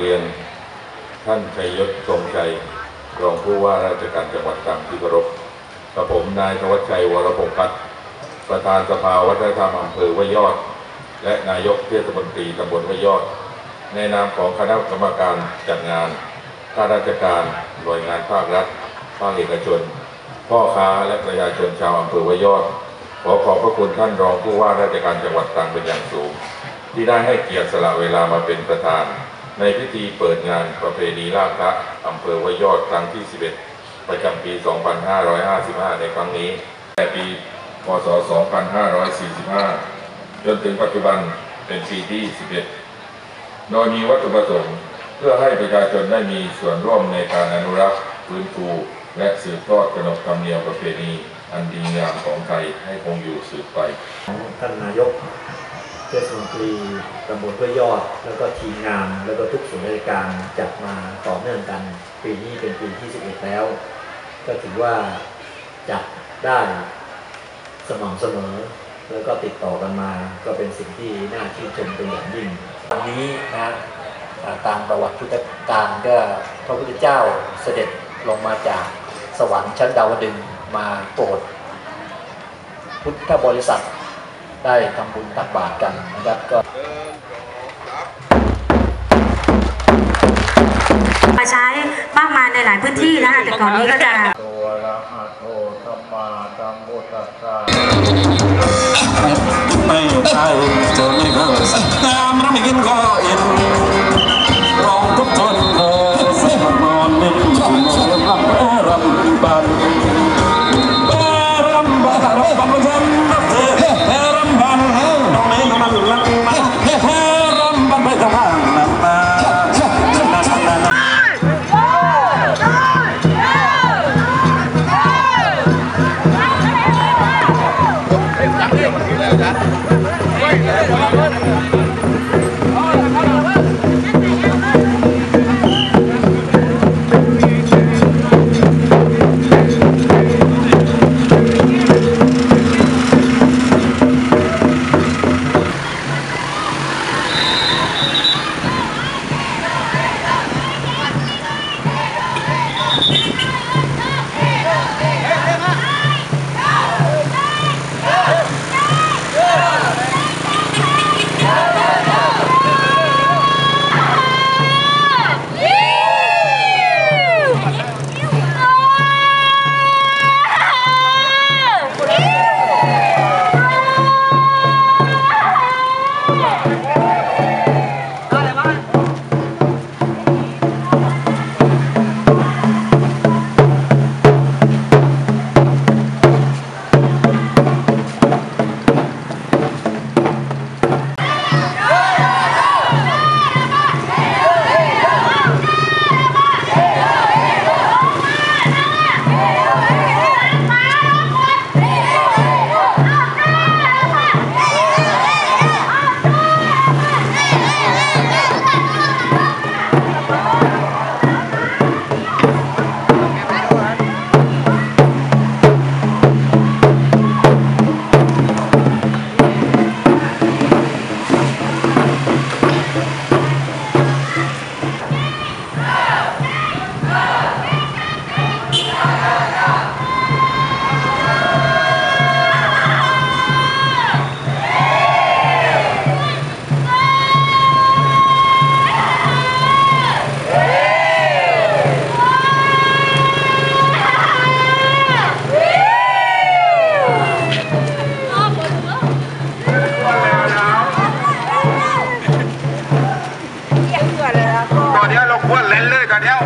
เรียนท่านชัยยศทรงชัยรองผู้ว่าราชการจังหวัดตรังที่เคารพกับผมนายธวัชชัยวรพงศ์พัฒน์ประธานสภาวัฒนธรรมอำเภอวยอด และนายกเทศมนตรีตำบลวยอด ในนามของคณะกรรมการจัดงานข้าราชการหน่วยงานภาครัฐ ภาคเอกชน พ่อค้าและประชาชนชาวอำเภอวยยอด ขอขอบพระคุณท่านรองผู้ว่าราชการจังหวัดตรังเป็นอย่างสูง ที่ได้ให้เกียรติสละเวลามาเป็นประธาน ในพิธีเปิดงานประเพณีลาบพระอำเภอวยยอดครั้งที่ 11 ประจำปี 2555 ในครั้งนี้แต่ปี พศ 2545 จนถึงปัจจุบันเป็นปีที่ 11 โดยมีวัตถุประสงค์เพื่อให้ประชาชนได้มีส่วนร่วมในการอนุรักษ์ฟื้นฟูและสืบทอดขนบธรรมเนียมประเพณี อันดีงามของไทยให้คงอยู่สืบไป ท่านนายก เทศมนตรีตำบลห้วยยอด แล้วก็ทีมงานแล้วก็ทุกส่วนราชการจัดมาต่อเนื่องกัน ปีนี้เป็นปีที่ 11 แล้ว ก็ถือว่าจัดได้สม่ำเสมอ แล้วก็ติดต่อกันมาก็เป็นสิ่งที่น่าชื่นชมเป็นอย่างยิ่งวันนี้นะตามประวัติพุทธการก็พระพุทธเจ้าเสด็จลงมาจากสวรรค์ชั้นดาวดึงมาโปรดพุทธบริษัท ได้ทำบุญตักบาตรกันนะครับก็มาใช้มากมายในหลายพื้นที่นะคะแต่ก่อนนี้ก็จะตัวละหะโตสัมมาสัมพุทธัสสะไม่ใช่จะไม่เข้าสักตามเราไม่กินก็ เลยตอนเดียว